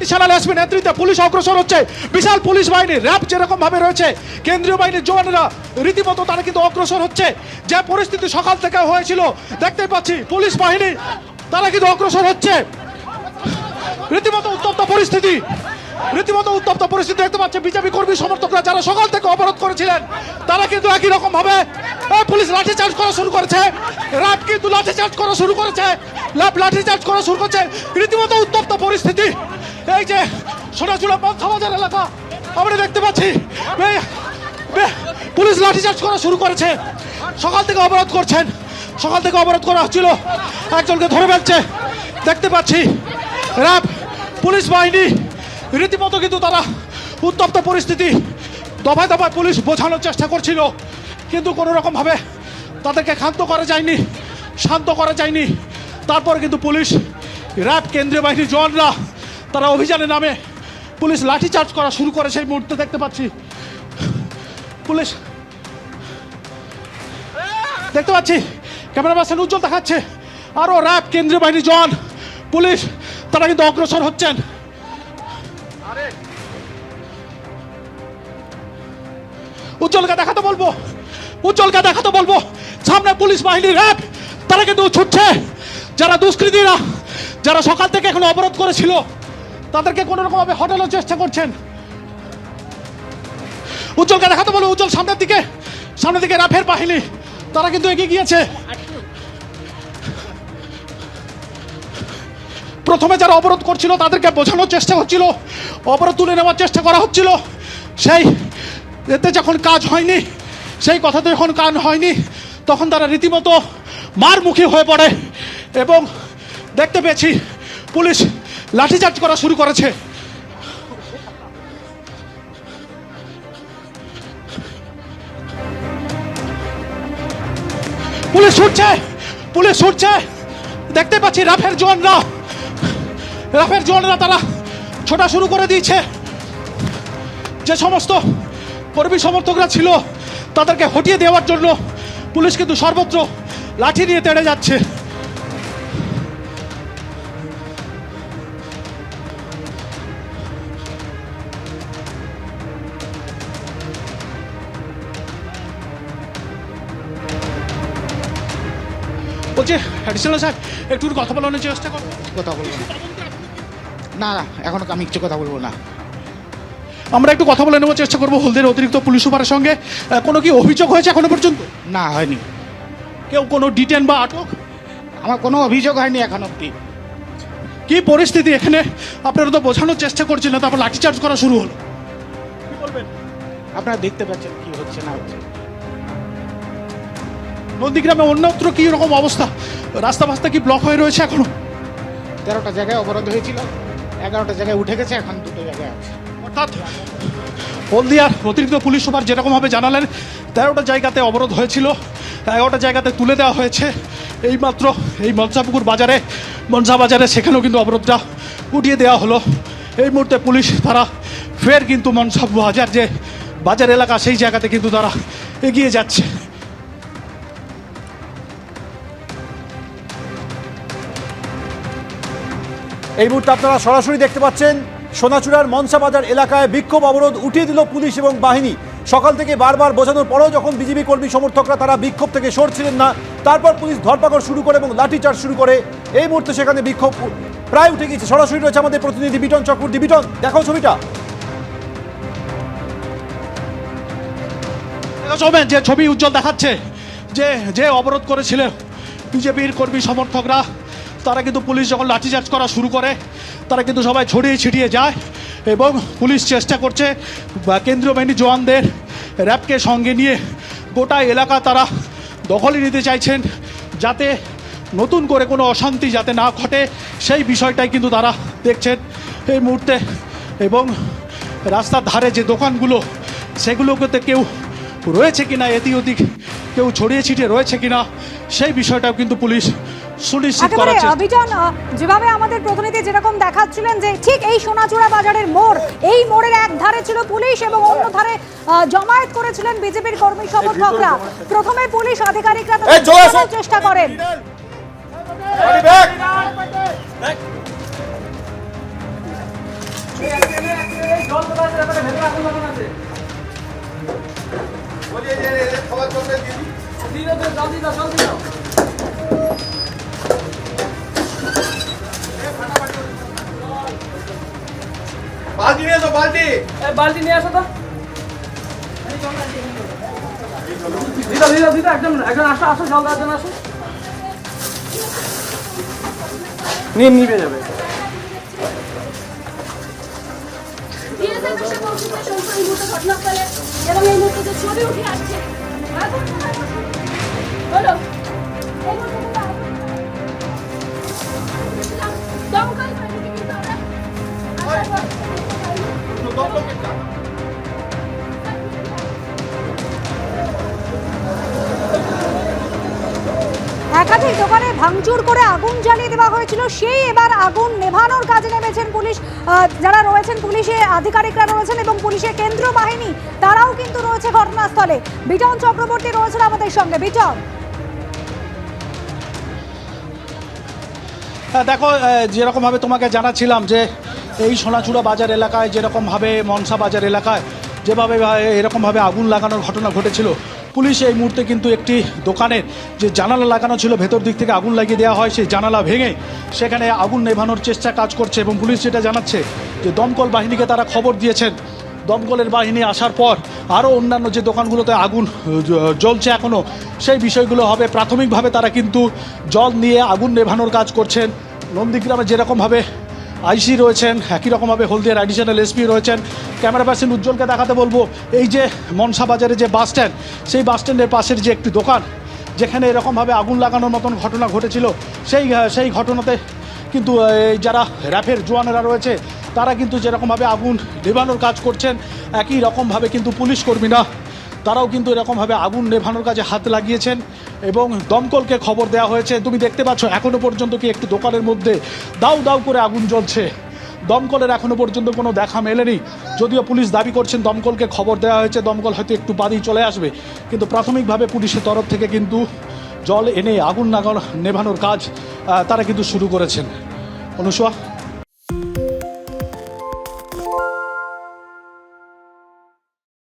Additional SP নেতৃত্বে police অগ্রসর হচ্ছে। বিশাল পুলিশ বাহিনী, র্যাব যেরকম ভাবে রয়েছে, কেন্দ্রীয় বাহিনীর জওয়ানেরা রীতিমতো তারা কিন্তু অগ্রসর হচ্ছে। যে পরিস্থিতি সকাল থেকে হয়েছিল, দেখতে পাচ্ছি পুলিশ বাহিনী, তারা কিন্তু অগ্রসর হচ্ছে। রীতিমতো উত্তপ্ত পরিস্থিতি, রীতিমতো উত্তপ্ত পরিস্থিতি দেখতে পাচ্ছে বিজেপি কর্মী সমর্থকরা যারা সকাল থেকে অবরোধ করেছিলেন, তারা কিন্তু একই রকম ভাবে পুলিশ লাঠিচার্জ করা শুরু করেছে, র্যাব কিন্তু লাঠি চার্জ করা শুরু করেছে ল্যাব লাঠিচার্জ করা শুরু করেছে। রীতিমতো উত্তপ্ত পরিস্থিতি। এই যে সোনাচুলা বাজার এলাকা, আমরা দেখতে পাচ্ছি পুলিশ লাঠিচার্জ করা শুরু করেছে। সকাল থেকে অবরোধ করছেন। সকাল থেকে অবরোধ করা হচ্ছিল। একজনকে ধরে ফেলছে। দেখতে পাচ্ছি, র্যাব, পুলিশ বাহিনী, রীতিমতো কিন্তু তারা উত্তপ্ত পরিস্থিতি, দফায় দফায় পুলিশ বোঝানোর চেষ্টা করছিল। কিন্তু কোনো রকমভাবে তাদেরকে ক্ষান্ত করা যায়নি, শান্ত করা যায়নি। তারপর কিন্তু পুলিশ, র্যাব, কেন্দ্রীয় বাহিনী জওয়ানরা তারা অভিযানে নামে। পুলিশ লাঠিচার্জ করা শুরু করে সেই মুহূর্তে, দেখতে পাচ্ছি। পুলিশ দেখতে পাচ্ছি, ক্যামেরা পার্সন উজ্জ্বল দেখাচ্ছে। আরও র্যাব, কেন্দ্রীয় বাহিনী জন পুলিশ, তারা কিন্তু অগ্রসর হচ্ছেন। উজ্জ্বলকে দেখাতে বলব। উজ্জ্বলকে দেখাতে বলব। সামনে পুলিশ বাহিনী র্যাব, তারা কিন্তু ছুটছে। যারা দুষ্কৃতীরা, যারা সকাল থেকে এখন অবরোধ করেছিল তাদেরকে কোনো রকম ভাবে হটানোর চেষ্টা করছেন। উজ্জ্বলকে দেখাতে বলব উজ্জ্বল সামনের দিকে। সামনের দিকে র্যাফের বাহিনী। তারা কিন্তু এগিয়ে গিয়েছে। প্রথমে যারা অবরোধ করছিল, তাদেরকে বোঝানোর চেষ্টা হচ্ছিল। অবরোধ তুলে নেওয়ার চেষ্টা করা হচ্ছিল। সেই এতে যখন কাজ হয়নি, সেই কথাতে যখন কান হয়নি, তখন তারা রীতিমতো মারমুখী হয়ে পড়ে। এবং দেখতে পেয়েছি, পুলিশ লাঠিচার্জ করা শুরু করেছে। পুলিশ ছুটছে পুলিশ ছুটছে। দেখতে পাচ্ছি রাফের জোয়ানরা। রাফের জোয়ানরা তারা ছোটা শুরু করে দিয়েছে। যে সমস্ত কর্মী সমর্থকরা ছিল, তাদেরকে হটিয়ে দেওয়ার জন্য পুলিশ কিন্তু সর্বত্র লাঠি নিয়ে তেড়ে যাচ্ছে। বলছি অ্যাডিশনাল স্যার একটু কথা বলানোর চেষ্টা করো। কথা বলব না। না না এখন আমি কিছু কথা বলব না। আমরা একটু কথা বলে নেওয়ার চেষ্টা করব হলদের অতিরিক্ত পুলিশ সুপারের সঙ্গে। কোনো কি অভিযোগ হয়েছে এখনও পর্যন্ত? না হয়নি। কেউ কোনো ডিটেন বা আটক? আমার কোনো অভিযোগ হয়নি এখন অব্দি কি পরিস্থিতি এখানে? আপনারা তো বোঝানোর চেষ্টা করছিলেন তারপর লাঠিচার্জ করা শুরু হলো। কি বলবেন আপনারা দেখতে পাচ্ছেন কি হচ্ছে না হচ্ছে। নন্দীগ্রামে অন্যত্র কি রকম অবস্থা? রাস্তা ফাস্তা কি ব্লক হয়ে রয়েছে এখনও? তেরোটা জায়গায় অবরোধ হয়েছিল। এগারোটা জায়গায় উঠে গেছে এখন দুটো জায়গায় আছে। অর্থাৎ হলদিয়ার অতিরিক্ত পুলিশ সুপার যেরকমভাবে জানালেন তেরোটা জায়গাতে অবরোধ হয়েছিল এগারোটা জায়গাতে তুলে দেওয়া হয়েছে। এইমাত্র এই মনসাপুকুর বাজারে মনসা বাজারে সেখানেও কিন্তু অবরোধটা উঠিয়ে দেওয়া হলো। এই মুহূর্তে পুলিশ তারা ফের কিন্তু মনসা বাজার যে বাজার এলাকা সেই জায়গাতে কিন্তু তারা এগিয়ে যাচ্ছে। এই মুহূর্তে আপনারা সরাসরি দেখতে পাচ্ছেন সোনাচূড়ার মনসা বাজার এলাকায় বিক্ষোভ অবরোধ উঠিয়ে দিল পুলিশ এবং বাহিনী। সকাল থেকে বারবার বোঝানোর পরেও যখন বিজেপি কর্মী সমর্থকরা তারা বিক্ষোভ থেকে সরছিলেন না, তারপর পুলিশ ধরপাকড় শুরু করে এবং লাঠিচার্জ শুরু করে। এই মুহূর্তে সেখানে বিক্ষোভ প্রায় উঠে গেছে সরাসরি রয়েছে আমাদের প্রতিনিধি বিটন চক্রবর্তী। বিটন, দেখাও ছবিটা। সৌমেন যে ছবি উজ্জ্বল দেখাচ্ছে, যে যে অবরোধ করেছিল বিজেপির কর্মী সমর্থকরা তারা কিন্তু পুলিশ যখন লাঠিচার্জ করা শুরু করে, তারা কিন্তু সবাই ছড়িয়ে ছিটিয়ে যায় এবং পুলিশ চেষ্টা করছে কেন্দ্রীয় বাহিনী জওয়ানদের র্যাবকে সঙ্গে নিয়ে গোটা এলাকা তারা দখলে নিতে চাইছেন যাতে নতুন করে কোনো অশান্তি যাতে না ঘটে, সেই বিষয়টাই কিন্তু তারা দেখছেন এই মুহূর্তে। এবং রাস্তার ধারে যে দোকানগুলো সেগুলোতে কেউ রয়েছে কিনা, এদিক ওদিক কেউ ছড়িয়ে ছিটিয়ে রয়েছে কিনা, সেই বিষয়টাও কিন্তু পুলিশ সুনিশ্চিত করার চেষ্টা অভিযান যেভাবে আমাদের প্রতিনিধি যেরকম দেখাচ্ছিলেন যে ঠিক এই সোনাচূড়া বাজারের মোড় এই মোড়ের এক ধারে ছিল পুলিশ এবং অন্য ধারে জমায়েত করেছিলেন বিজেপির কর্মী সমর্থকরা। প্রথমে পুলিশ আধিকারিকরা চেষ্টা করেন। বালতি নিয়ে এসো বালতি। বালতি নিয়ে আসো তো। দিদা দিদা দিদা একদম একজন আসো আসো জল দেওয়ার জন্য আসো। নিয়ে নিয়ে যাবে। এই ঘটনাস্থলে এবং এই মুহূর্তে ছবি উঠে আসছে হলো একাধিক দোকানে ভাঙচুর করে আগুন জ্বালিয়ে দেওয়া হয়েছিল। সেই এবার আগুন নেভানোর কাজে নেমেছেন পুলিশ। যারা রয়েছেন পুলিশে আধিকারিকরা রয়েছেন এবং পুলিশের কেন্দ্রীয় বাহিনী তারাও কিন্তু রয়েছে ঘটনাস্থলে। বিটন চক্রবর্তী রয়েছেন আমাদের সঙ্গে। বিটন। হ্যাঁ, দেখো যেরকমভাবে তোমাকে জানাচ্ছিলাম যে এই সোনাচূড়া বাজার এলাকায় যেরকমভাবে মনসা বাজার এলাকায় যেভাবে এরকমভাবে আগুন লাগানোর ঘটনা ঘটেছিল পুলিশ এই মুহূর্তে কিন্তু একটি দোকানের যে জানালা লাগানো ছিল, ভেতর দিক থেকে আগুন লাগিয়ে দেওয়া হয়, সেই জানালা ভেঙে সেখানে আগুন নেভানোর চেষ্টা কাজ করছে এবং পুলিশ যেটা জানাচ্ছে যে দমকল বাহিনীকে তারা খবর দিয়েছেন। দমকলের বাহিনী আসার পর আরও অন্যান্য যে দোকানগুলোতে আগুন জ্বলছে এখনও সেই বিষয়গুলো হবে। প্রাথমিকভাবে তারা কিন্তু জল নিয়ে আগুন নেভানোর কাজ করছেন। নন্দীগ্রামে যেরকমভাবে আইসি রয়েছেন, একই রকমভাবে হলদিয়ার অ্যাডিশনাল এসপি রয়েছেন। ক্যামেরা পার্সন উজ্জ্বলকে দেখাতে বলব, এই যে মনসা বাজারে যে বাস স্ট্যান্ড, সেই বাস স্ট্যান্ডের পাশের যে একটি দোকান, যেখানে এরকমভাবে আগুন লাগানোর মতন ঘটনা ঘটেছিল, সেই সেই ঘটনাতে কিন্তু যারা র্যাফের জওয়ানেরা রয়েছে, তারা কিন্তু যেরকমভাবে আগুন নেভানোর কাজ করছেন, একই রকমভাবে কিন্তু পুলিশ কর্মীরা, তারাও কিন্তু এরকমভাবে আগুন নেভানোর কাজে হাত লাগিয়েছেন। এবং দমকলকে খবর দেওয়া হয়েছে। তুমি দেখতে পাচ্ছ, এখনও পর্যন্ত কি একটি দোকানের মধ্যে দাউ দাউ করে আগুন জ্বলছে। দমকলের এখনও পর্যন্ত কোনো দেখা মেলেনি। যদিও পুলিশ দাবি করছেন দমকলকে খবর দেওয়া হয়েছে, দমকল হয়তো একটু বাদেই চলে আসবে। কিন্তু প্রাথমিকভাবে পুলিশের তরফ থেকে কিন্তু জল এনে আগুন নাগানো নেভানোর কাজ তারা কিন্তু শুরু করেছেন। অনুসোয়া